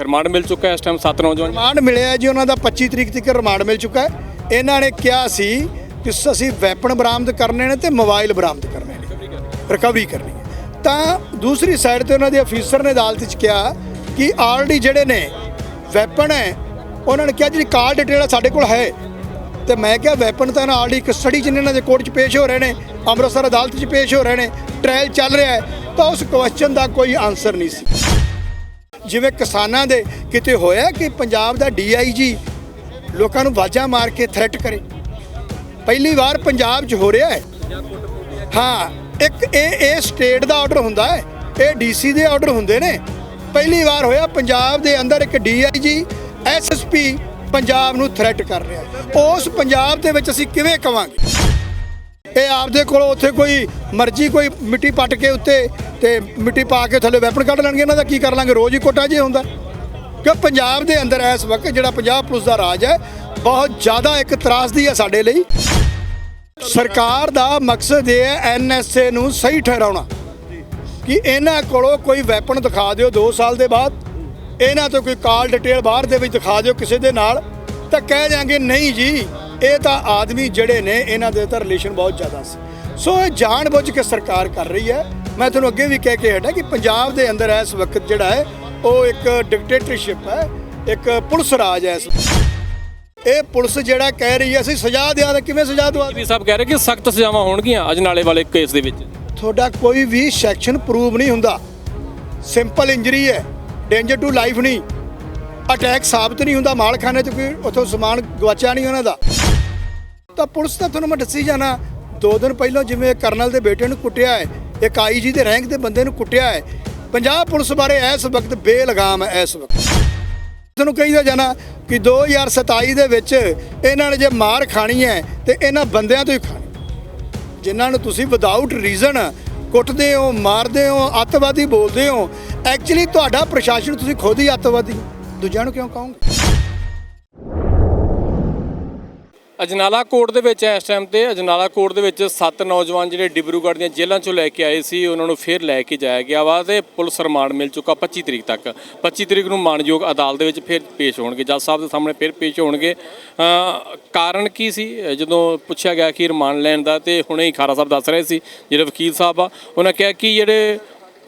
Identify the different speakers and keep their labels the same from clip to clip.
Speaker 1: Remand ਮਿਲ ਚੁੱਕਾ ਹੈ ਇਸ ਟਾਈਮ ਸੱਤ ਨੌਜਵਾਨ
Speaker 2: ਰਿਮਾਂਡ ਮਿਲਿਆ ਹੈ ਜੀ, ਉਹਨਾਂ ਦਾ 25 ਤਰੀਕ ਤੱਕ ਰਿਮਾਂਡ ਮਿਲ ਚੁੱਕਾ ਹੈ। ਇਹਨਾਂ ਨੇ ਕਿਹਾ ਸੀ ਕਿ ਅਸੀਂ ਵੈਪਨ ਬਰਾਮਦ ਕਰਨੇ ਨੇ ਤੇ ਮੋਬਾਈਲ ਬਰਾਮਦ ਕਰਨੇ ਨੇ। ਰਿਕਵਰੀ ਕਰਨੀ ਹੈ। ਤਾਂ ਦੂਸਰੀ ਸਾਈਡ ਤੇ ਉਹਨਾਂ ਦੇ ਅਫੀਸਰ ਨੇ ਅਦਾਲਤ 'ਚ ਕਿਹਾ ਕਿ ਆਲਰੇਡੀ ਜਿਹੜੇ ਨੇ, ਵੈਪਨ ਹੈ, ਉਹਨਾਂ ਨੇ ਕਿਹਾ ਜਿਹੜੀ ਕਾਲ ਡਿਟੇਲ ਸਾਡੇ ਕੋਲ ਹੈ। ਤੇ ਮੈਂ ਕਿਹਾ ਵੈਪਨ ਤਾਂ ਇਹਨਾਂ ਆਲਰੇਡੀ ਕਸਟਡੀ 'ਚ ਇਹਨਾਂ ਦੇ ਕੋਰਟ 'ਚ ਪੇਸ਼ ਹੋ ਰਹੇ ਨੇ, ਅੰਮ੍ਰਿਤਸਰ ਅਦਾਲਤ 'ਚ ਪੇਸ਼ ਹੋ ਰਹੇ ਨੇ ਟ੍ਰਾਇਲ ਚੱਲ ਰਿਹਾ ਹੈ। ਤਾਂ ਉਸ ਕੁਐਸਚਨ ਦਾ ਕੋਈ ਆਨਸਰ ਨਹੀਂ ਸੀ। ਜਿਵੇਂ ਕਿਸਾਨਾਂ ਦੇ ਕਿਤੇ ਹੋਇਆ ਕਿ ਪੰਜਾਬ ਦਾ ਡੀਆਈਜੀ ਲੋਕਾਂ ਨੂੰ ਵਾਜਾਂ ਮਾਰ ਕੇ ਥ੍ਰੈਟ ਕਰੇ? ਪਹਿਲੀ ਵਾਰ ਪੰਜਾਬ 'ਚ ਹੋ ਰਿਹਾ ਹੈ। ਹਾਂ, ਇੱਕ ਇਹ ਇਹ ਸਟੇਟ ਦਾ ਆਰਡਰ ਹੁੰਦਾ ਹੈ, ਇਹ ਡੀਸੀ ਦੇ ਆਰਡਰ ਹੁੰਦੇ ਨੇ। ਪਹਿਲੀ ਵਾਰ ਹੋਇਆ, ਪੰਜਾਬ ਦੇ ਅੰਦਰ ਇੱਕ ਡੀਆਈਜੀ ਐਸਐਸਪੀ ਪੰਜਾਬ ਨੂੰ ਥ੍ਰੈਟ ਕਰ ਰਿਹਾ ਉਸ ਪੰਜਾਬ ਦੇ ਵਿੱਚ ਅਸੀਂ ਕਿਵੇਂ ਕਵਾਂਗੇ? ਇਹ ਆਪਦੇ ਕੋਲੋਂ ਉੱਥੇ ਕੋਈ ਮਰਜ਼ੀ ਕੋਈ ਮਿੱਟੀ ਪੱਟ ਕੇ ਉੱਤੇ ਤੇ ਮਿੱਟੀ ਪਾ ਕੇ ਥੱਲੇ ਵੈਪਨ ਕੱਢ ਲੈਣਗੇ, ਇਹਨਾਂ ਦਾ ਕੀ ਕਰ ਲਾਂਗੇ? ਰੋਜ਼ ਹੀ ਕੋਟਾ ਜੇ ਹੁੰਦਾ। ਕਿ ਪੰਜਾਬ ਦੇ ਅੰਦਰ ਇਸ ਵਕਤ ਜਿਹੜਾ ਪੰਜਾਬ ਪੁਲਿਸ ਦਾ ਰਾਜ ਹੈ, ਬਹੁਤ ਜ਼ਿਆਦਾ ਇੱਕ ਤਰਾਸਦੀ ਹੈ ਸਾਡੇ ਲਈ। ਸਰਕਾਰ ਦਾ ਮਕਸਦ ਇਹ ਹੈ ਐਨਐਸਏ ਨੂੰ ਸਹੀ ਠਹਿਰਾਉਣਾ। ਕਿ ਇਹਨਾਂ ਕੋਲੋਂ ਕੋਈ ਵੈਪਨ ਦਿਖਾ ਦਿਓ 2 ਸਾਲ ਦੇ ਬਾਅਦ। ਇਹਨਾਂ ਤੋਂ ਕੋਈ ਕਾਲ ਡਿਟੇਲ ਬਾਹਰ ਦੇ ਵਿੱਚ ਦਿਖਾ ਦਿਓ ਕਿਸੇ ਦੇ ਨਾਲ। ਤਾਂ ਕਹਿ ਦਿਆਂਗੇ, ਨਹੀਂ ਜੀ ਇਹ ਤਾਂ ਆਦਮੀ ਜਿਹੜੇ ਨੇ ਇਹਨਾਂ ਦੇ ਤਾਂ ਰਿਲੇਸ਼ਨ ਬਹੁਤ ਜ਼ਿਆਦਾ ਸੀ। ਸੋ ਇਹ ਜਾਣਬੁੱਝ ਕੇ ਸਰਕਾਰ ਕਰ ਰਹੀ ਹੈ। ਮੈਂ ਤੁਹਾਨੂੰ ਅੱਗੇ ਵੀ ਕਹਿ ਕੇ ਹਟਾ ਕਿ ਪੰਜਾਬ ਦੇ ਅੰਦਰ ਇਸ ਵਕਤ ਜਿਹੜਾ ਹੈ ਉਹ ਇੱਕ ਡਿਕਟੇਟਰਸ਼ਿਪ ਹੈ ਇੱਕ ਪੁਲਿਸ ਰਾਜ ਹੈ ਇਸ ਇਹ ਪੁਲਿਸ ਜਿਹੜਾ ਕਹਿ ਰਹੀ ਹੈ ਅਸੀਂ ਸਜ਼ਾ ਦਿਆਂ ਤਾਂ ਕਿਵੇਂ ਸਜ਼ਾ ਦਵਾ
Speaker 1: ਵੀ ਸਾਹਿਬ ਕਹਿ ਰਹੇ ਕਿ ਸਖਤ ਸਜ਼ਾਵਾਂ ਹੋਣਗੀਆਂ ਅਜਨਾਲੇ ਵਾਲੇ ਕੇਸ ਦੇ ਵਿੱਚ।
Speaker 2: ਤੁਹਾਡਾ ਕੋਈ ਵੀ ਸੈਕਸ਼ਨ ਪ੍ਰੂਵ ਨਹੀਂ ਹੁੰਦਾ। ਸਿੰਪਲ ਇੰਜਰੀ ਹੈ ਡੇਂਜਰ ਟੂ ਲਾਈਫ ਨਹੀਂ। ਅਟੈਕ ਸਾਬਤ ਨਹੀਂ ਹੁੰਦਾ, ਮਾਲਖਾਨੇ 'ਚ ਕੋਈ ਉਥੋਂ ਸਮਾਨ ਗਵਾਚਿਆ ਨਹੀਂ ਉਹਨਾਂ ਦਾ। ਤਾਂ ਪੁਲਿਸ ਤਾਂ ਤੁਹਾਨੂੰ ਮੈਂ ਦੱਸੀ ਜਾਣਾ, ਦੋ ਦਿਨ ਪਹਿਲਾਂ ਜਿਵੇਂ ਕਰਨਲ ਦੇ ਬੇਟੇ ਨੂੰ ਕੁੱਟਿਆ ਹੈ, ਇੱਕ ਆਈਜੀ ਦੇ ਰੈਂਕ ਦੇ ਬੰਦੇ ਨੂੰ ਕੁੱਟਿਆ ਹੈ, ਪੰਜਾਬ ਪੁਲਿਸ ਬਾਰੇ ਇਸ ਵਕਤ ਬੇਲਗਾਮ ਹੈ ਇਸ ਵਕਤ। ਤੁਹਾਨੂੰ ਕਹੀਦਾ ਜਾਣਾ ਕਿ 2027 ਦੇ ਵਿੱਚ ਇਹਨਾਂ ਨੇ ਜੇ ਮਾਰ ਖਾਣੀ ਹੈ, ਤੇ ਇਹਨਾਂ ਬੰਦਿਆਂ ਤੋਂ ਹੀ ਖਾਣੀ। ਜਿਨ੍ਹਾਂ ਨੂੰ ਤੁਸੀਂ ਵਿਦਆਊਟ ਰੀਜ਼ਨ ਕੁੱਟਦੇ ਹੋ, ਮਾਰਦੇ ਹੋ, ਅੱਤਵਾਦੀ ਬੋਲਦੇ ਹੋ ਐਕਚੁਅਲੀ ਤੁਹਾਡਾ ਪ੍ਰਸ਼ਾਸਨ, ਤੁਸੀਂ ਖੁਦ ਹੀ ਅੱਤਵਾਦੀ ਦੂਜਿਆਂ ਨੂੰ ਕਿਉਂ ਕਹੋਗੇ?
Speaker 1: ਅਜਨਾਲਾ ਕੋਰਟ ਦੇ ਵਿੱਚ ਇਸ ਟਾਈਮ ਤੇ ਅਜਨਾਲਾ ਕੋਰਟ ਦੇ ਵਿੱਚ ਸੱਤ ਨੌਜਵਾਨ ਜਿਹੜੇ ਡਿਬਰੂਗੜ੍ਹ ਦੀਆਂ ਜੇਲ੍ਹਾਂ ਚੋਂ ਲੈ ਕੇ ਆਏ ਸੀ, ਉਹਨਾਂ ਨੂੰ ਫਿਰ ਲੈ ਕੇ ਜਾਇਆ ਗਿਆ ਵਾ ਤੇ ਪੁਲਿਸ ਰਿਮਾਂਡ ਮਿਲ ਚੁੱਕਾ 25 ਤਰੀਕ ਤੱਕ। 25 ਤਰੀਕ ਨੂੰ ਮਾਨਯੋਗ ਅਦਾਲਤ ਦੇ ਵਿੱਚ ਫਿਰ ਪੇਸ਼ ਹੋਣਗੇ। ਜੱਜ ਸਾਹਿਬ ਦੇ ਸਾਹਮਣੇ ਫਿਰ ਪੇਸ਼ ਹੋਣਗੇ। ਕਾਰਨ ਕੀ ਸੀ? ਜਦੋਂ ਪੁੱਛਿਆ ਗਿਆ ਕਿ ਰਿਮਾਂਡ ਲੈਣ ਦਾ ਤੇ ਹੁਣੇ ਹੀ ਖਾਰਾ ਸਾਹਿਬ ਦੱਸ ਰਹੇ ਸੀ, ਜਿਹੜੇ ਵਕੀਲ ਸਾਹਿਬ ਆ, ਉਹਨਾਂ ਕਿਹਾ ਕਿ ਜਿਹੜੇ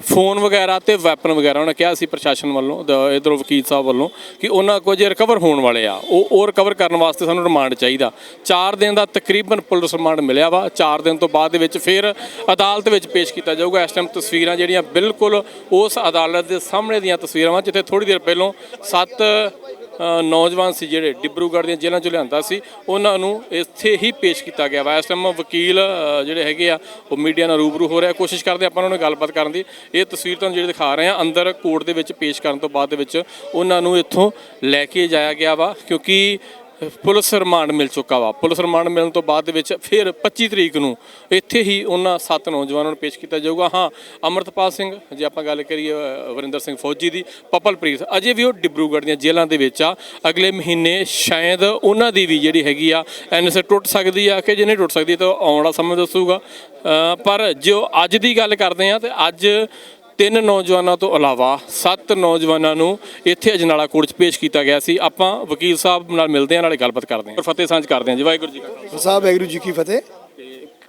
Speaker 1: ਫੋਨ ਵਗੈਰਾ ਤੇ ਵੈਪਨ ਵਗੈਰਾ, ਉਹਨਾਂ ਕਿਹਾ ਸੀ ਪ੍ਰਸ਼ਾਸਨ ਵੱਲੋਂ ਇਧਰੋਂ ਵਕੀਲ ਸਾਹਿਬ ਵੱਲੋਂ ਕਿ ਉਹਨਾਂ ਕੁਝ ਰਿਕਵਰ ਹੋਣ ਵਾਲੇ ਆ, ਉਹ ਉਹ ਰਿਕਵਰ ਕਰਨ ਵਾਸਤੇ ਸਾਨੂੰ ਰਿਮਾਂਡ ਚਾਹੀਦਾ। 4 ਦਿਨ ਦਾ ਤਕਰੀਬਨ ਪੁਲਿਸ ਰਿਮਾਂਡ ਮਿਲਿਆ ਵਾ। 4 ਦਿਨ ਤੋਂ ਬਾਅਦ ਦੇ ਵਿੱਚ ਫਿਰ ਅਦਾਲਤ ਵਿੱਚ ਪੇਸ਼ ਕੀਤਾ ਜਾਊਗਾ। ਇਸ ਟਾਈਮ ਤਸਵੀਰਾਂ ਜਿਹੜੀਆਂ ਬਿਲਕੁਲ ਉਸ ਅਦਾਲਤ ਦੇ ਸਾਹਮਣੇ ਦੀਆਂ ਤਸਵੀਰਾਂ ਵਾ, ਜਿੱਥੇ ਥੋੜੀ ਦੇਰ ਪਹਿਲਾਂ ਸੱਤ ਨੌਜਵਾਨ ਸੀ ਜਿਹੜੇ ਡਿਬਰੂਗੜ੍ਹ ਦੀਆਂ ਜੇਲ੍ਹਾਂ ਚੋਂ ਲਿਆਂਦਾ ਸੀ, ਉਹਨਾਂ ਨੂੰ ਇੱਥੇ ਹੀ ਪੇਸ਼ ਕੀਤਾ ਗਿਆ ਵਾ। ਇਸ ਟਾਈਮ ਵਕੀਲ ਜਿਹੜੇ ਹੈਗੇ ਆ, ਉਹ ਮੀਡੀਆ ਨਾਲ ਰੂਬਰੂ ਹੋ ਰਿਹਾ। ਕੋਸ਼ਿਸ਼ ਕਰਦੇ ਆਪਾਂ ਉਹਨਾਂ ਨਾਲ ਗੱਲਬਾਤ ਕਰਨ ਦੀ। ਇਹ ਤਸਵੀਰ ਤੁਹਾਨੂੰ ਜਿਹੜੀ ਦਿਖਾ ਰਹੇ ਆ, ਅੰਦਰ ਕੋਰਟ ਦੇ ਵਿੱਚ ਪੇਸ਼ ਕਰਨ ਤੋਂ ਬਾਅਦ ਦੇ ਵਿੱਚ ਉਹਨਾਂ ਨੂੰ ਇੱਥੋਂ ਲੈ ਕੇ ਜਾਇਆ ਗਿਆ ਵਾ, ਕਿਉਂਕਿ ਪੁਲਿਸ ਰਿਮਾਂਡ ਮਿਲ ਚੁੱਕਾ ਵਾ। ਪੁਲਿਸ ਰਿਮਾਂਡ ਮਿਲਣ ਤੋਂ ਬਾਅਦ ਦੇ ਵਿੱਚ ਫਿਰ 25 ਤਰੀਕ ਨੂੰ ਇੱਥੇ ਹੀ ਉਹਨਾਂ ਸੱਤ ਨੌਜਵਾਨਾਂ ਨੂੰ ਪੇਸ਼ ਕੀਤਾ ਜਾਊਗਾ। ਹਾਂ ਅਮਰਤਪਾਲ ਸਿੰਘ ਜੇ ਆਪਾਂ ਗੱਲ ਕਰੀਏ ਵਰਿੰਦਰ ਸਿੰਘ ਫੌਜੀ ਦੀ ਪਪਲਪ੍ਰੀਤ ਅਜੇ ਵੀ ਉਹ ਡਿਬਰੂਗੜ੍ਹ ਦੀਆਂ ਜੇਲ੍ਹਾਂ ਦੇ ਵਿੱਚ ਆ। ਅਗਲੇ ਮਹੀਨੇ ਸ਼ਾਇਦ ਉਹਨਾਂ ਦੀ ਵੀ ਜਿਹੜੀ ਹੈਗੀ ਆ ਐਨਐਸਏ ਟੁੱਟ ਸਕਦੀ ਆ ਕਿ ਜੇ ਨਹੀਂ ਟੁੱਟ ਸਕਦੀ ਤਾਂ ਆਉਣ ਵਾਲਾ ਸਮਾਂ ਦੱਸੂਗਾ। ਅ, ਪਰ ਜੋ ਅੱਜ ਦੀ ਗੱਲ ਕਰਦੇ ਆ ਤੇ ਅੱਜ ਤਿੰਨ ਨੌਜਵਾਨਾਂ ਤੋਂ ਇਲਾਵਾ ਸੱਤ ਨੌਜਵਾਨਾਂ ਨੂੰ ਇੱਥੇ ਅਜਨਾਲਾ ਕੋਰਟ 'ਚ ਪੇਸ਼ ਕੀਤਾ ਗਿਆ ਸੀ। ਆਪਾਂ ਵਕੀਲ ਸਾਹਿਬ ਨਾਲ ਮਿਲਦੇ ਹਾਂ ਨਾਲੇ ਗੱਲਬਾਤ ਕਰਦੇ ਹਾਂ। ਫਤਿਹ ਸਾਂਝ ਕਰਦੇ ਹਾਂ ਜੀ। ਵਾਹਿਗੁਰੂ ਜੀ ਕਾ
Speaker 2: ਸਾਹਿਬ ਵੈਗਰੂ ਜੀ ਕੀ ਫਤਿਹ।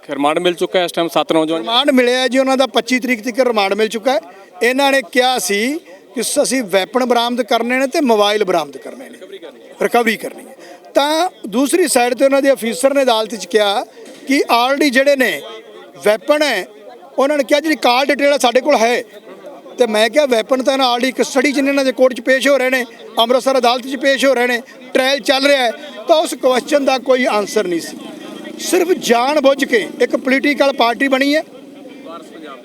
Speaker 1: ਰਿਮਾਂਡ ਮਿਲ ਚੁੱਕਾ ਹੈ ਇਸ ਟਾਈਮ ਸੱਤ ਨੌਜਵਾਨ
Speaker 2: ਰਿਮਾਂਡ ਮਿਲਿਆ ਜੀ ਉਹਨਾਂ ਦਾ 25 ਤਰੀਕ ਤੱਕ ਰਿਮਾਂਡ ਮਿਲ ਚੁੱਕਾ ਹੈ। ਇਹਨਾਂ ਨੇ ਕਿਹਾ ਸੀ ਕਿ ਅਸੀਂ ਵੈਪਨ ਬਰਾਮਦ ਕਰਨੇ ਨੇ ਤੇ ਮੋਬਾਈਲ ਬਰਾਮਦ ਕਰਨੇ ਨੇ। ਰਿਕਵਰੀ ਕਰਨੀ ਹੈ। ਤਾਂ ਦੂਸਰੀ ਸਾਈਡ ਤੇ ਉਹਨਾਂ ਦੇ ਅਫੀਸਰ ਨੇ ਅਦਾਲਤ 'ਚ ਕਿਹਾ ਕਿ ਆਲਰੇਡੀ ਜਿਹੜੇ ਨੇ ਵੈਪਨ ਹੈ ਉਹਨਾਂ ਨੇ ਕਿਹਾ, ਜਿਹੜੀ ਕਾਲ ਡਿਟੇਲ ਸਾਡੇ ਕੋਲ ਹੈ। ਤੇ ਮੈਂ ਕਿਹਾ ਵੈਪਨ ਤਾਂ ਆਲਰੇਡੀ ਕਸਟਡੀ 'ਚ ਇਹਨਾਂ ਦੇ ਕੋਰਟ 'ਚ ਪੇਸ਼ ਹੋ ਰਹੇ ਨੇ, ਅੰਮ੍ਰਿਤਸਰ ਅਦਾਲਤ 'ਚ ਪੇਸ਼ ਹੋ ਰਹੇ ਨੇ ਟ੍ਰਾਇਲ ਚੱਲ ਰਿਹਾ ਹੈ। ਤਾਂ ਉਸ ਕੁਐਸਚਨ ਦਾ ਕੋਈ ਆਨਸਰ ਨਹੀਂ ਸੀ। ਸਿਰਫ ਜਾਣ ਬੁੱਝ ਕੇ ਇੱਕ ਪੋਲੀਟੀਕਲ ਪਾਰਟੀ ਬਣੀ ਹੈ।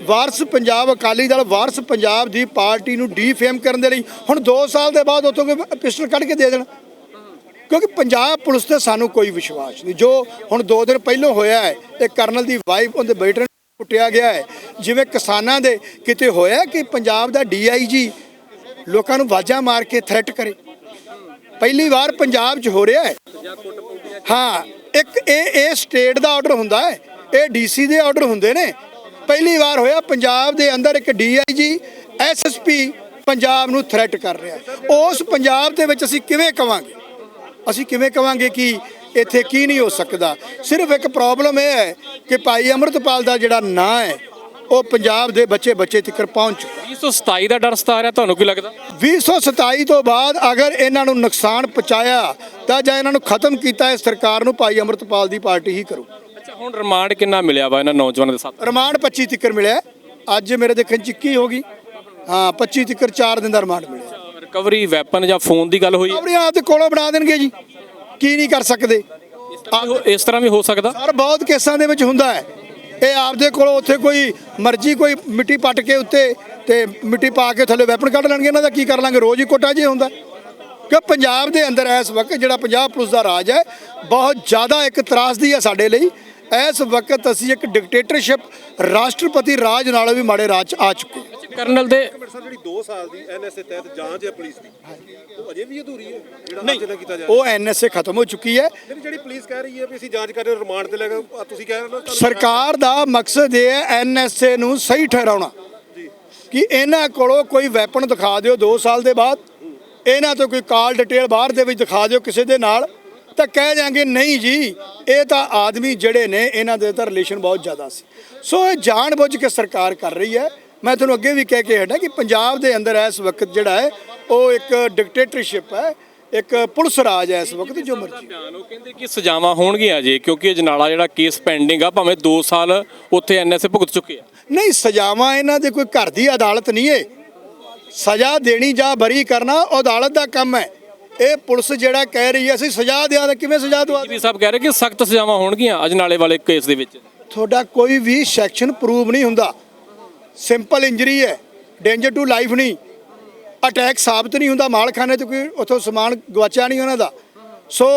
Speaker 2: ਵਾਰਸ ਪੰਜਾਬ ਅਕਾਲੀ ਦਲ, ਵਾਰਸ ਪੰਜਾਬ ਦੀ ਪਾਰਟੀ ਨੂੰ ਡੀਫੇਮ ਕਰਨ ਦੇ ਲਈ ਹੁਣ 2 ਸਾਲ ਦੇ ਬਾਅਦ ਉਤੋਂ ਕੋਈ ਪਿਸਟਲ ਕੱਢ ਕੇ ਦੇ ਦੇਣ। ਕਿਉਂਕਿ ਪੰਜਾਬ ਪੁਲਿਸ ਤੇ ਸਾਨੂੰ ਕੋਈ ਵਿਸ਼ਵਾਸ ਨਹੀਂ। ਜੋ ਹੁਣ 2 ਦਿਨ ਪਹਿਲਾਂ ਹੋਇਆ ਹੈ, ਇਹ ਕਰਨਲ ਦੀ ਵਾਈਫ ਉਹਦੇ ਬੇਟੇ ਕੁੱਟਿਆ ਗਿਆ ਹੈ। ਜਿਵੇਂ ਕਿਸਾਨਾਂ ਦੇ ਕਿਤੇ ਹੋਇਆ ਕਿ ਪੰਜਾਬ ਦਾ ਡੀਆਈਜੀ ਲੋਕਾਂ ਨੂੰ ਵਾਜਾਂ ਮਾਰ ਕੇ ਥ੍ਰੈਟ ਕਰੇ। ਪਹਿਲੀ ਵਾਰ ਪੰਜਾਬ 'ਚ ਹੋ ਰਿਹਾ ਹੈ। ਹਾਂ, ਇੱਕ ਇਹ ਇਹ ਸਟੇਟ ਦਾ ਆਰਡਰ ਹੁੰਦਾ ਹੈ। ਇਹ ਡੀਸੀ ਦੇ ਆਰਡਰ ਹੁੰਦੇ ਨੇ। ਪਹਿਲੀ ਵਾਰ ਹੋਇਆ, ਪੰਜਾਬ ਦੇ ਅੰਦਰ ਇੱਕ ਡੀਆਈਜੀ ਐਸਐਸਪੀ ਪੰਜਾਬ ਨੂੰ ਥ੍ਰੈਟ ਕਰ ਰਿਹਾ ਉਸ ਪੰਜਾਬ ਦੇ ਵਿੱਚ ਅਸੀਂ ਕਿਵੇਂ ਕਵਾਂਗੇ? ਅਸੀਂ ਕਿਵੇਂ ਕਵਾਂਗੇ ਕਿ ਇੱਥੇ ਕੀ ਨਹੀਂ ਹੋ ਸਕਦਾ। ਸਿਰਫ ਇੱਕ ਪ੍ਰੋਬਲਮ ਇਹ ਹੈ ਕਿ ਭਾਈ ਅਮਰਤਪਾਲ ਦਾ ਜਿਹੜਾ ਨਾਂ ਹੈ ਉਹ ਪੰਜਾਬ ਦੇ ਬੱਚੇ ਬੱਚੇ ਤੱਕ ਪਹੁੰਚ ਚੁੱਕਾ।
Speaker 1: 227 ਦਾ ਡਰ ਸਤਾ ਰਿਹਾ ਤੁਹਾਨੂੰ ਕੀ ਲੱਗਦਾ?
Speaker 2: 2027 ਤੋਂ ਬਾਅਦ ਅਗਰ ਇਹਨਾਂ ਨੂੰ ਨੁਕਸਾਨ ਪਹੁੰਚਾਇਆ ਤਾਂ ਜਾਂ ਇਹਨਾਂ ਨੂੰ ਖਤਮ ਕੀਤਾ ਹੈ ਸਰਕਾਰ ਨੂੰ ਭਾਈ ਅਮਰਤਪਾਲ ਦੀ ਪਾਰਟੀ ਹੀ ਕਰੂ।
Speaker 1: ਅੱਛਾ ਹੁਣ ਰਿਮਾਂਡ ਕਿੰਨਾ ਮਿਲਿਆ ਵਾ ਇਹਨਾਂ ਨੌਜਵਾਨਾਂ ਦੇ ਸਾਥ?
Speaker 2: ਰਿਮਾਂਡ 25 ਤੱਕਰ ਮਿਲਿਆ। ਅੱਜ ਮੇਰੇ ਦੇਖਣ ਚ 21 ਹੋ ਗਈ। ਹਾਂ 25 ਤੱਕਰ 4 ਦਿਨ ਦਾ ਰਿਮਾਂਡ ਮਿਲਿਆ।
Speaker 1: ਰਿਕਵਰੀ ਵੈਪਨ ਜਾਂ ਫੋਨ ਦੀ ਗੱਲ ਹੋਈ?
Speaker 2: ਆਪਣੀ ਆਪ ਦੇ ਕੋਲੋਂ ਬਣਾ ਦੇਣਗੇ ਜੀ। ਕੀ ਨਹੀਂ ਕਰ ਸਕਦੇ?
Speaker 1: ਇਸ ਤਰ੍ਹਾਂ ਵੀ ਹੋ ਸਕਦਾ?
Speaker 2: ਸਰ ਬਹੁਤ ਕੇਸਾਂ ਦੇ ਵਿੱਚ ਹੁੰਦਾ ਹੈ। ਇਹ ਆਪਦੇ ਕੋਲੋਂ ਉੱਥੇ ਕੋਈ ਮਰਜ਼ੀ ਕੋਈ ਮਿੱਟੀ ਪੱਟ ਕੇ ਉੱਤੇ ਤੇ ਮਿੱਟੀ ਪਾ ਕੇ ਥੱਲੇ ਵੈਪਨ ਕੱਢ ਲੈਣਗੇ ਇਹਨਾਂ ਦਾ ਕੀ ਕਰ ਲਾਂਗੇ? ਰੋਜ਼ ਹੀ ਕੋਟਾ ਜੇ ਹੁੰਦਾ। ਕਿ ਪੰਜਾਬ ਦੇ ਅੰਦਰ ਇਸ ਵਕਤ ਜਿਹੜਾ ਪੰਜਾਬ ਪੁਲਿਸ ਦਾ ਰਾਜ ਹੈ ਬਹੁਤ ਜ਼ਿਆਦਾ ਇੱਕ ਤਰਾਸਦੀ ਹੈ ਸਾਡੇ ਲਈ। ਇਸ ਵਕਤ ਅਸੀਂ ਇੱਕ ਡਿਕਟੇਟਰਸ਼ਿਪ ਰਾਸ਼ਟਰਪਤੀ ਰਾਜ ਨਾਲੋਂ ਵੀ ਮਾੜੇ ਰਾਜ 'ਚ ਆ ਚੁੱਕੇ
Speaker 1: ਕਰਨਲ ਦੇ
Speaker 3: ਜਿਹੜੀ 2 ਸਾਲ ਦੀ ਐਨਐਸਏ ਤਹਿਤ ਜਾਂਚ ਹੈ ਪੁਲਿਸ ਦੀ ਉਹ ਅਜੇ ਵੀ ਅਧੂਰੀ ਹੈ ਜਿਹੜਾ ਅੱਜ ਨਾ ਕੀਤਾ ਜਾ
Speaker 2: ਉਹ ਐਨਐਸਏ ਖਤਮ ਹੋ ਚੁੱਕੀ ਹੈ।
Speaker 3: ਜਿਹੜੀ ਪੁਲਿਸ ਕਹਿ ਰਹੀ ਹੈ ਵੀ ਅਸੀਂ ਜਾਂਚ ਕਰ ਰਹੇ ਰਿਮਾਂਡ ਤੇ ਲੈ ਕੇ ਤੁਸੀਂ ਕਹਿ ਰਹੇ ਹੋ
Speaker 2: ਸਰਕਾਰ ਦਾ ਮਕਸਦ ਇਹ ਹੈ ਐਨਐਸਏ ਨੂੰ ਸਹੀ ਠਹਿਰਾਉਣਾ। ਕਿ ਇਹਨਾਂ ਕੋਲੋਂ ਕੋਈ ਵੈਪਨ ਦਿਖਾ ਦਿਓ 2 ਸਾਲ ਦੇ ਬਾਅਦ ਇਹਨਾਂ ਤੋਂ ਕੋਈ ਕਾਲ ਡਿਟੇਲ ਬਾਹਰ ਦੇ ਵਿੱਚ ਦਿਖਾ ਦਿਓ ਕਿਸੇ ਦੇ ਨਾਲ ਤਾਂ ਕਹਿ ਜਾਾਂਗੇ ਨਹੀਂ ਜੀ ਇਹ ਤਾਂ ਆਦਮੀ ਜਿਹੜੇ ਨੇ ਇਹਨਾਂ ਦੇ ਤਾਂ ਰਿਲੇਸ਼ਨ ਬਹੁਤ ਜ਼ਿਆਦਾ ਸੀ। ਸੋ ਇਹ ਜਾਣਬੁੱਝ ਕੇ ਸਰਕਾਰ ਕਰ ਰਹੀ ਹੈ। ਮੈਂ ਤੁਹਾਨੂੰ ਅੱਗੇ ਵੀ ਕਹਿ ਕੇ ਹਟਾ ਕਿ ਪੰਜਾਬ ਦੇ ਅੰਦਰ ਇਸ ਵਕਤ ਜਿਹੜਾ ਹੈ ਉਹ ਇੱਕ ਡਿਕਟੇਟਰਸ਼ਿਪ ਹੈ ਇੱਕ ਪੁਲਿਸ ਰਾਜ ਹੈ ਇਸ ਵਕਤ ਜੋ ਮਰਜ਼ੀ।
Speaker 1: ਬਿਆਨ ਉਹ ਕਹਿੰਦੇ ਕਿ ਸਜ਼ਾਵਾਂ ਹੋਣਗੀਆਂ ਜੇ ਕਿਉਂਕਿ ਅਜਨਾਲਾ ਜਿਹੜਾ ਕੇਸ ਪੈਂਡਿੰਗ ਆ ਭਾਵੇਂ 2 ਸਾਲ ਉੱਥੇ ਐਨਐਸਏ ਭੁਗਤ ਚੁੱਕੇ ਆ।
Speaker 2: ਨਹੀਂ ਸਜ਼ਾਵਾਂ ਇਹਨਾਂ ਦੇ ਕੋਈ ਘਰ ਦੀ ਅਦਾਲਤ ਨਹੀਂ ਏ। ਸਜ਼ਾ ਦੇਣੀ ਜਾਂ ਬਰੀ ਕਰਨਾ ਉਹ ਅਦਾਲਤ ਦਾ ਕੰਮ ਹੈ। ਇਹ ਪੁਲਿਸ ਜਿਹੜਾ ਕਹਿ ਰਹੀ ਹੈ ਅਸੀਂ ਸਜ਼ਾ ਦਿਆਂ ਤਾਂ ਕਿਵੇਂ ਸਜ਼ਾ ਦਵਾ
Speaker 1: ਜੀ ਸਾਹਿਬ ਕਹਿ ਰਹੇ ਕਿ ਸਖਤ ਸਜ਼ਾਵਾਂ ਹੋਣਗੀਆਂ ਅਜਨਾਲੇ ਵਾਲੇ ਕੇਸ ਦੇ ਵਿੱਚ।
Speaker 2: ਤੁਹਾਡਾ ਕੋਈ ਵੀ ਸੈਕਸ਼ਨ ਪ੍ਰੂਵ ਨਹੀਂ ਹੁੰਦਾ। ਸਿੰਪਲ ਇੰਜਰੀ ਹੈ। ਡੇਂਜਰ ਟੂ ਲਾਈਫ ਨਹੀਂ। ਅਟੈਕ ਸਾਬਤ ਨਹੀਂ ਹੁੰਦਾ ਮਾਲਖਾਨੇ ਤੇ ਕੋਈ ਉੱਥੋਂ ਸਮਾਨ ਗਵਾਚਿਆ ਨਹੀਂ ਉਹਨਾਂ ਦਾ। ਸੋ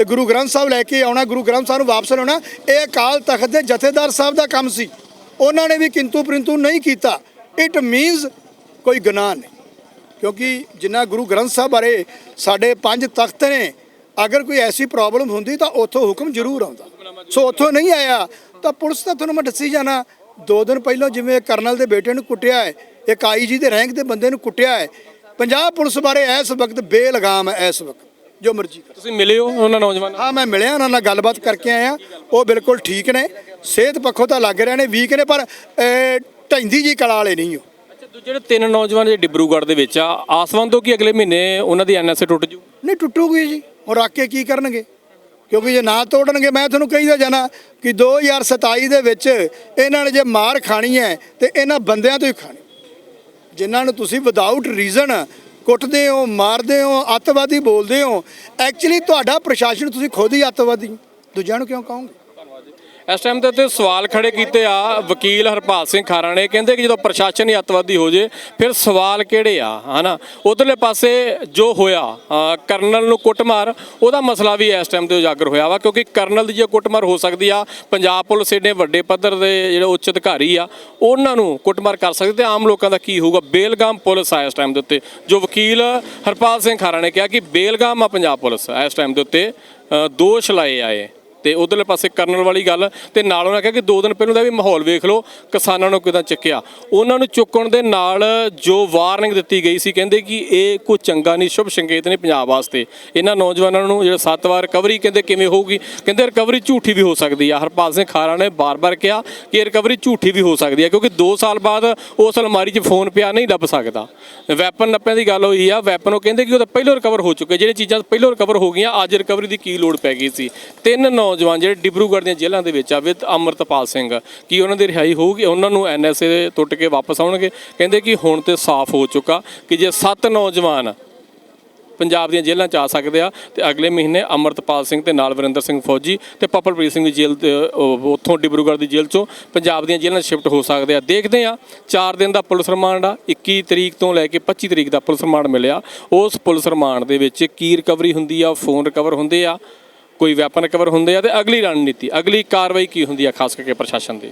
Speaker 2: ਇਹ ਗੁਰੂ ਗ੍ਰੰਥ ਸਾਹਿਬ ਲੈ ਕੇ ਆਉਣਾ, ਗੁਰੂ ਗ੍ਰੰਥ ਸਾਹਿਬ ਨੂੰ ਵਾਪਸ ਲਾਉਣਾ, ਇਹ ਅਕਾਲ ਤਖਤ ਦੇ ਜਥੇਦਾਰ ਸਾਹਿਬ ਦਾ ਕੰਮ ਸੀ। ਉਹਨਾਂ ਨੇ ਵੀ ਕਿੰਤੂ ਪਰੰਤੂ ਨਹੀਂ ਕੀਤਾ। ਇਟ ਮੀਨਸ ਕੋਈ ਗੁਨਾਹ ਨਹੀਂ। ਕਿਉਂਕਿ ਜਿੰਨਾ ਗੁਰੂ ਗ੍ਰੰਥ ਸਾਹਿਬ ਬਾਰੇ ਸਾਡੇ ਪੰਜ ਤਖਤ ਨੇ, ਅਗਰ ਕੋਈ ਐਸੀ ਪ੍ਰੋਬਲਮ ਹੁੰਦੀ ਤਾਂ ਉੱਥੋਂ ਹੁਕਮ ਜ਼ਰੂਰ ਆਉਂਦਾ। ਸੋ ਉੱਥੋਂ ਨਹੀਂ ਆਇਆ, ਤਾਂ ਪੁਲਿਸ ਤਾਂ ਤੁਹਾਨੂੰ ਮੈਂ ਦੱਸੀ ਜਾਣਾ ਦੋ ਦਿਨ ਪਹਿਲਾਂ ਜਿਵੇਂ ਕਰਨਲ ਦੇ ਬੇਟੇ ਨੂੰ ਕੁੱਟਿਆ ਹੈ ਇੱਕ ਆਈਜੀ ਦੇ ਰੈਂਕ ਦੇ ਬੰਦੇ ਨੂੰ ਕੁੱਟਿਆ ਹੈ ਪੰਜਾਬ ਪੁਲਿਸ ਬਾਰੇ ਇਸ ਵਕਤ ਬੇਲਗਾਮ ਹੈ ਇਸ ਵਕਤ ਜੋ ਮਰਜ਼ੀ ਕਰ।
Speaker 1: ਤੁਸੀਂ ਮਿਲੇ ਹੋ ਉਹਨਾਂ ਨੌਜਵਾਨਾਂ
Speaker 2: ਹਾਂ ਮੈਂ ਮਿਲਿਆ ਉਹਨਾਂ ਨਾਲ ਗੱਲਬਾਤ ਕਰਕੇ ਆਇਆ ਉਹ ਬਿਲਕੁਲ ਠੀਕ ਨੇ ਸਿਹਤ ਪੱਖੋਂ ਤਾਂ ਲੱਗ ਰਹੇ ਨੇ ਵੀਕ ਨੇ ਪਰ ਢੈਂਦੀ ਜੀ ਕਲਾ ਵਾਲੇ ਨਹੀਂ ਹੋ।
Speaker 1: ਅੱਛਾ ਦੂਜੇ ਜਿਹੜੇ ਤਿੰਨ ਨੌਜਵਾਨ ਜਿਹੜੇ ਡਿਬਰੂਗੜ੍ਹ ਦੇ ਵਿੱਚ ਆ ਆਸਵੰਦ ਤੋਂ ਕਿ ਅਗਲੇ ਮਹੀਨੇ ਉਹਨਾਂ ਦੀ ਐਨਐਸਏ ਟੁੱਟ ਜੂ?
Speaker 2: ਨਹੀਂ ਟੁੱਟੂਗੀ ਜੀ ਉਹ ਰੱਖ ਕੇ ਕੀ ਕਰਨਗੇ? ਕਿਉਂਕਿ ਜੇ ਨਾ ਤੋੜਨਗੇ, ਮੈਂ ਤੁਹਾਨੂੰ ਕਹੀਦਾ ਜਾਣਾ ਕਿ 2027 ਦੇ ਵਿੱਚ ਇਹਨਾਂ ਨੇ ਜੇ ਮਾਰ ਖਾਣੀ ਹੈ ਤੇ ਇਹਨਾਂ ਬੰਦਿਆਂ ਤੋਂ ਹੀ ਖਾਣੀ। ਜਿਨ੍ਹਾਂ ਨੂੰ ਤੁਸੀਂ ਵਿਦਆਊਟ ਰੀਜ਼ਨ ਕੁੱਟਦੇ ਹੋ, ਮਾਰਦੇ ਹੋ, ਅੱਤਵਾਦੀ ਬੋਲਦੇ ਹੋ ਐਕਚੁਅਲੀ ਤੁਹਾਡਾ ਪ੍ਰਸ਼ਾਸਨ ਤੁਸੀਂ ਖੁਦ ਹੀ ਅੱਤਵਾਦੀ। ਦੂਜਿਆਂ ਨੂੰ ਕਿਉਂ ਕਹੋਗੇ?
Speaker 1: ਇਸ ਟਾਈਮ ਤੇ ਉੱਤੇ ਸਵਾਲ ਖੜੇ ਕੀਤੇ ਆ ਵਕੀਲ ਹਰਪਾਲ ਸਿੰਘ ਖਾਰਾ ਨੇ। ਕਹਿੰਦੇ ਕਿ ਜਦੋਂ ਪ੍ਰਸ਼ਾਸਨ ਹੀ ਅੱਤਵਾਦੀ ਹੋ ਜੇ, ਫਿਰ ਸਵਾਲ ਕਿਹੜੇ ਆ? ਹਨਾ? ਉਧਰਲੇ ਪਾਸੇ ਜੋ ਹੋਇਆ ਕਰਨਲ ਨੂੰ ਕੁੱਟਮਾਰ, ਉਹਦਾ ਮਸਲਾ ਵੀ ਇਸ ਟਾਈਮ ਤੇ ਉਜਾਗਰ ਹੋਇਆ ਵਾ, ਕਿਉਂਕਿ ਕਰਨਲ ਦੀ ਜੇ ਕੁੱਟਮਾਰ ਹੋ ਸਕਦੀ ਆ, ਪੰਜਾਬ ਪੁਲਿਸ ਏਡੇ ਵੱਡੇ ਪੱਧਰ ਦੇ ਜਿਹੜੇ ਉੱਚ ਅਧਿਕਾਰੀ ਆ, ਉਹਨਾਂ ਨੂੰ ਕੁੱਟਮਾਰ ਕਰ ਸਕਦੇ ਤੇ ਆਮ ਲੋਕਾਂ ਦਾ ਕੀ ਹੋਊਗਾ? ਬੇਲਗਾਮ ਪੁਲਿਸ ਆ ਇਸ ਟਾਈਮ ਦੇ ਉੱਤੇ। ਜੋ ਵਕੀਲ ਹਰਪਾਲ ਸਿੰਘ ਖਾਰਾ ਨੇ ਕਿਹਾ ਕਿ ਬੇਲਗਾਮ ਆ ਪੰਜਾਬ ਪੁਲਿਸ ਇਸ ਟਾਈਮ ਦੇ ਉੱਤੇ ਦੋਸ਼ ਲਾਏ ਆਏ। ਤੇ ਉਧਰਲੇ ਪਾਸੇ ਕਰਨਲ ਵਾਲੀ ਗੱਲ ਤੇ ਨਾਲ ਉਹਨਾਂ ਕਿਹਾ ਕਿ ਦੋ ਦਿਨ ਪਹਿਲਾਂ ਦਾ ਵੀ ਮਾਹੌਲ ਵੇਖ ਲਓ, ਕਿਸਾਨਾਂ ਨੂੰ ਕਿਦਾਂ ਚੱਕਿਆ ਉਹਨਾਂ ਨੂੰ ਚੁੱਕਣ ਦੇ ਨਾਲ ਜੋ ਵਾਰਨਿੰਗ ਦਿੱਤੀ ਗਈ ਸੀ, ਕਹਿੰਦੇ ਕਿ ਇਹ ਕੋਈ ਚੰਗਾ ਨਹੀਂ, ਸ਼ੁਭ ਸੰਕੇਤ ਨਹੀਂ ਪੰਜਾਬ ਵਾਸਤੇ। ਇਹਨਾਂ ਨੌਜਵਾਨਾਂ ਨੂੰ ਜਿਹੜਾ ਸੱਤ ਵਾਰ ਰਿਕਵਰੀ ਕਹਿੰਦੇ ਕਿਵੇਂ ਹੋਊਗੀ? ਕਹਿੰਦੇ ਰਿਕਵਰੀ ਝੂਠੀ ਵੀ ਹੋ ਸਕਦੀ ਆ। ਹਰਪਾਲ ਸਿੰਘ ਖਾਰਾ ਨੇ ਬਾਰ-ਬਾਰ ਕਿਹਾ ਕਿ ਰਿਕਵਰੀ ਝੂਠੀ ਵੀ ਹੋ ਸਕਦੀ ਆ, ਕਿਉਂਕਿ 2 ਸਾਲ ਬਾਅਦ ਉਸ ਅਲਮਾਰੀ 'ਚ ਫੋਨ ਪਿਆ ਨਹੀਂ ਲੱਭ ਸਕਦਾ। ਵੈਪਨ ਨੱਪਿਆਂ ਦੀ ਗੱਲ ਹੋਈ ਆ ਵੈਪਨ ਉਹ ਕਹਿੰਦੇ ਕਿ ਉਹ ਤਾਂ ਪਹਿਲਾਂ ਰਿਕਵਰ ਹੋ ਚੁੱਕੇ, ਜਿਹੜੀਆਂ ਚੀਜ਼ਾਂ ਪਹਿਲਾਂ ਰਿਕਵਰ ਹੋ ਗਈਆਂ, ਅੱਜ ਰਿਕਵਰੀ ਦੀ ਕੀ ਲੋੜ ਪੈ ਗਈ ਸੀ। ਤਿੰਨ ਨੌ ਨੌਜਵਾਨ ਜਿਹੜੇ ਡਿਬਰੂਗੜ੍ਹ ਦੀਆਂ ਜੇਲ੍ਹਾਂ ਦੇ ਵਿੱਚ ਆ ਵਿਦ ਅਮਰਤਪਾਲ ਸਿੰਘ ਕੀ ਉਹਨਾਂ ਦੀ ਰਿਹਾਈ ਹੋਊਗੀ? ਉਹਨਾਂ ਨੂੰ ਐਨਐਸਏ ਟੁੱਟ ਕੇ ਵਾਪਸ ਆਉਣਗੇ? ਕਹਿੰਦੇ ਕਿ ਹੁਣ ਤੇ ਸਾਫ਼ ਹੋ ਚੁੱਕਾ ਕਿ ਜੇ ਸੱਤ ਨੌਜਵਾਨ ਪੰਜਾਬ ਦੀਆਂ ਜੇਲ੍ਹਾਂ 'ਚ ਆ ਸਕਦੇ ਆ ਤੇ ਅਗਲੇ ਮਹੀਨੇ ਅਮਰਤਪਾਲ ਸਿੰਘ ਤੇ ਨਾਲ ਵਰਿੰਦਰ ਸਿੰਘ ਫੌਜੀ ਤੇ ਪਪਲਪ੍ਰੀਤ ਸਿੰਘ ਦੀ ਜੇਲ੍ਹ ਤੇ, ਉੱਥੋਂ ਡਿਬਰੂਗੜ੍ਹ ਦੀ ਜੇਲ੍ਹ 'ਚੋਂ ਪੰਜਾਬ ਦੀਆਂ ਜੇਲ੍ਹਾਂ 'ਚ ਸ਼ਿਫਟ ਹੋ ਸਕਦੇ ਆ। ਦੇਖਦੇ ਆ 4 ਦਿਨ ਦਾ ਪੁਲਿਸ ਰਿਮਾਂਡ ਆ 21 ਤਰੀਕ ਤੋਂ ਲੈ ਕੇ 25 ਤਰੀਕ ਦਾ ਪੁਲਿਸ ਰਿਮਾਂਡ ਮਿਲਿਆ। ਉਸ ਪੁਲਿਸ ਰਿਮਾਂਡ ਦੇ ਵਿੱਚ ਕੀ ਰਿਕਵਰੀ ਹੁੰਦੀ ਆ ਫੋਨ ਰਿਕਵਰ ਹੁੰਦੇ ਆ। ਕੋਈ ਵੈਪਨ ਰਿਕਵਰ ਹੁੰਦੇ ਆ ਤੇ ਅਗਲੀ ਰਣਨੀਤੀ, ਅਗਲੀ ਕਾਰਵਾਈ ਕੀ ਹੁੰਦੀ ਆ, ਖਾਸ ਕਰਕੇ ਪ੍ਰਸ਼ਾਸਨ ਦੀ?